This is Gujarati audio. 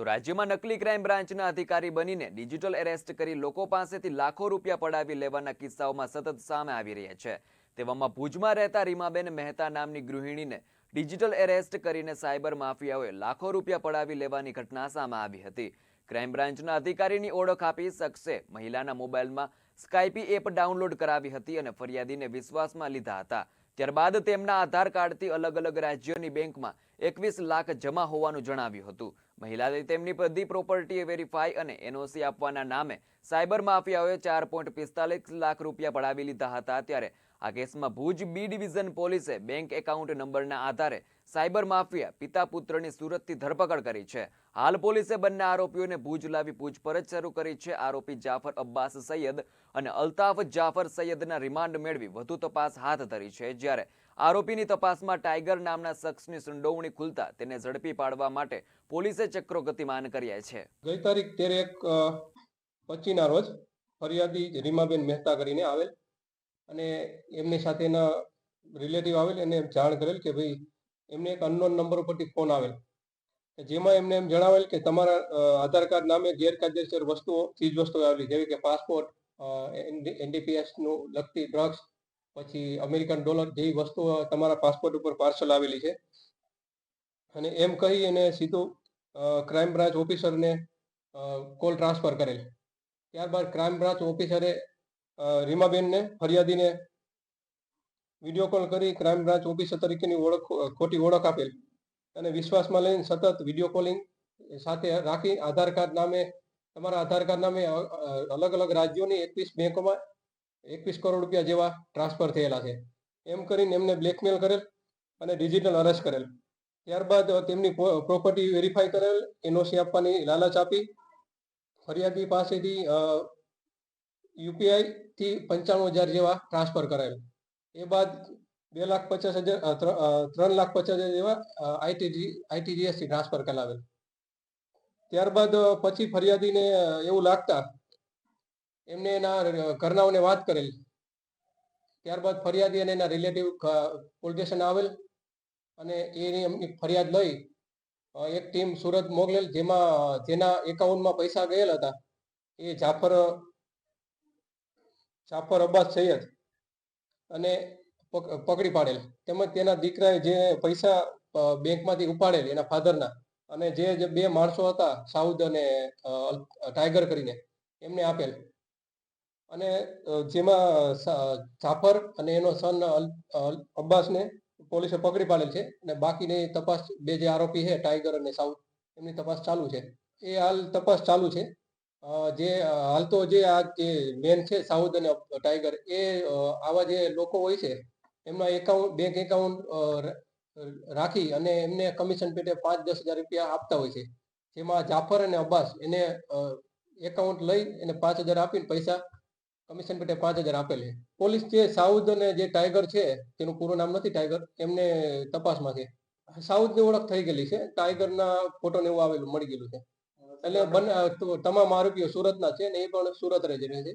તો રાજ્યમાં નકલી ક્રાઇમ બ્રાન્ચના અધિકારી બનીને ડિજિટલ એરેસ્ટ કરી લોકો પાસેથી લાખો રૂપિયા પડાવી લેવાના કિસ્સાઓમાં સતત સામે આવી રહ્યા છે. તેવામાં ભુજમાં રહેતા રીમાબેન મહેતા નામની ગૃહિણીને ડિજિટલ એરેસ્ટ કરીને સાયબર માફિયાઓએ લાખો રૂપિયા પડાવી લેવાની ઘટના સામે આવી હતી. ક્રાઇમ બ્રાન્ચના અધિકારીની ઓળખ આપી શખ્સે મહિલાના મોબાઈલમાં સ્કાઈપી એપ ડાઉનલોડ કરાવી હતી અને ફરિયાદીને વિશ્વાસમાં લીધા હતા. ત્યારબાદ તેમના આધાર કાર્ડથી અલગ અલગ રાજ્યોની બેંકમાં એકવીસ લાખ જમા હોવાનું જણાવ્યું હતું. મહિલાએ તેમની બધી પ્રોપર્ટી વેરીફાઈ અને એનઓસી આપવાના નામે સાયબર માફિયાઓએ ચાર પોઈન્ટ પિસ્તાલીસ લાખ રૂપિયા પડાવી લીધા હતા ત્યારે આ કેસમાં ભુજ બી ડિવિઝન પોલીસે બેંક એકાઉન્ટ નંબરના આધારે સાયબર માફિયા પિતા પુત્રની સુરતથી ધરપકડ કરી છે. હાલ પોલીસે બંને આરોપીઓને ભુજ લાવી પૂછપરછ શરૂ કરી છે. આરોપી જાફર અબ્બાસ સૈયદ અને અલ્તાફ જાફર સૈયદના રિમાન્ડ મેળવી વધુ તપાસ હાથ ધરી છે. જ્યારે આરોપીની તપાસમાં ટાઈગર નામના શખ્સની સંડોવણી ખુલતા તેને ઝડપી પાડવા માટે પોલીસે ચક્રો ગતિમાન કર્યા છે. ગઈ તારીખ તેર એક પચીના રોજ ફરિયાદી રીમાબેન મહેતા કરીને આવેલ અને એમની સાથેના રિલેટિવ આવેલ એને જાણ કરેલ કે ભાઈ એમને એક અનનોન નંબર ઉપરથી ફોન આવેલ. જેમાં એમને એમ જણાવેલ કે તમારા આધાર કાર્ડ નામે ગેરકાયદેસર વસ્તુઓ, ચીજ વસ્તુઓ આવેલી જેવી કે પાસપોર્ટ એનડીપીએસનું લગતી ડ્રગ્સ પછી અમેરિકન ડોલર જેવી વસ્તુઓ તમારા પાસપોર્ટ ઉપર પાર્સલ આવેલી છે. અને એમ કહી એને સીધું ક્રાઇમ બ્રાન્ચ ઓફિસરને કોલ ટ્રાન્સફર કરેલ. ત્યારબાદ ક્રાઇમ બ્રાન્ચ ઓફિસરે રીમાબેનને ફરિયાદીને વીડિયો કોલ કરી ક્રાઇમ બ્રાન્ચ ઓફિસર તરીકેની ઓળખ ખોટી ઓળખ આપેલ. અને વિશ્વાસમાં લઈને સતત વીડિયો કોલિંગ સાથે રાખી આધાર કાર્ડ નામે, તમારા આધાર કાર્ડ નામે અલગ અલગ રાજ્યોની એકવીસ બેંકોમાં એકવીસ કરોડ રૂપિયા જેવા ટ્રાન્સફર થયેલા છે. એમ કરીને એમને બ્લેકમેલ કરેલ અને ડિજિટલ અરેસ્ટ કરેલ. ત્યારબાદ તેમની પ્રોપર્ટી વેરીફાઈ કરેલ, એનઓસી આપવાની લાલચ આપી. ફરિયાદી પાસેથી યુપીઆઈ થી પંચાણું હજાર જેવા ટ્રાન્સફર કરાયેલ એ બાદ બે લાખ પચાસ હજાર ત્રણ લાખ પચાસ હજાર જેવા આઈટીજી આઈટીજીએસથી ટ્રાન્સફર કરાવેલ. ત્યારબાદ પછી ફરિયાદીને એવું લાગતા એમને એના ઘરનાઓને વાત કરેલ. ત્યારબાદ ફરિયાદી અને એના રિલેટિવ પોલીસ સ્ટેશન આવેલ અને એની એમની ફરિયાદ લઈ એક ટીમ સુરત મોકલેલ, જેમાં, જેના એકાઉન્ટમાં પૈસા ગયેલ હતા. એ જાફર જાફર અબ્બાસ સૈયદ અને પક- પકડી પાડેલ. તેમજ તેના દીકરાએ જે પૈસા બેંકમાંથી ઉપાડેલ એના ફાધરના. અને જે બે માણસો હતા, સાઉદ અને ટાઈગર કરીને, એમને આપેલ. અને જેમાં જાફર અને એનો સન અબ્બાસને પોલીસે પકડી પાડેલ છે. અને બાકીની તપાસ, બે જે આરોપી છે, ટાઈગર અને સાઉથ એમની તપાસ ચાલુ છે. એ હાલ તપાસ ચાલુ છે. જે હાલ તો જે આ જે મેન છે સાઉથ અને ટાઈગર એ આવા જે લોકો હોય છે, એમના એકાઉન્ટ બેંક એકાઉન્ટ રાખી અને એમને કમિશન પેટે પાંચ દસ હજાર રૂપિયા આપતા હોય છે. જેમાં જાફર અને અબ્બાસ એને એકાઉન્ટ લઈ એને પાંચ હજાર આપીને પૈસા કમિશન પેટે પાંચ હજાર આપેલ છે. પોલીસ જે સાઉદ અને જે ટાઈગર છે, તેનું પૂરું નામ નથી ટાઈગર એમને તપાસમાં છે. સાઉદની ઓળખ થઈ ગયેલી છે. ટાઈગરના ફોટોને એવું આવેલું, મળી ગયેલું છે. એટલે બંને તમામ આરોપીઓ સુરતના છે ને એ પણ સુરત રહે છે